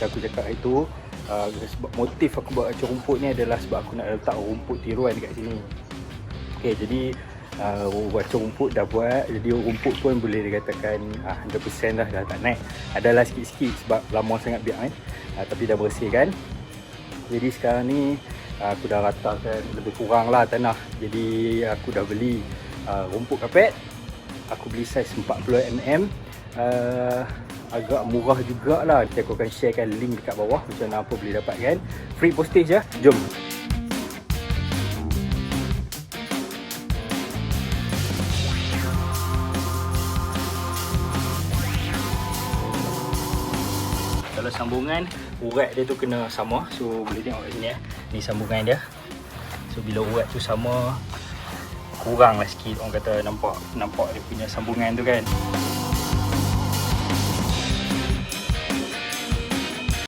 macam aku cakap hari tu uh, sebab motif aku buat kacau rumput ni adalah sebab aku nak letak rumput tiruan dekat sini. Okay, jadi uh, wacor rumput dah buat Jadi rumput pun boleh dikatakan uh, 100% dah dah tak naik. Adalah sikit-sikit sebab lama sangat biar kan uh, Tapi dah bersih kan. Jadi sekarang ni uh, aku dah ratakan lebih kurang lah tanah. Jadi aku dah beli uh, rumput kapet. Aku beli saiz 40mm uh, Agak murah jugalah. Nanti aku akan sharekan link dekat bawah Macam mana apa boleh dapatkan. Free postage ya. Jom. Kalau sambungan urat dia tu kena sama. So boleh tengok kat sini eh ni sambungan dia. So bila urat tu sama kurang lah sikit. Orang kata nampak nampak dia punya sambungan tu kan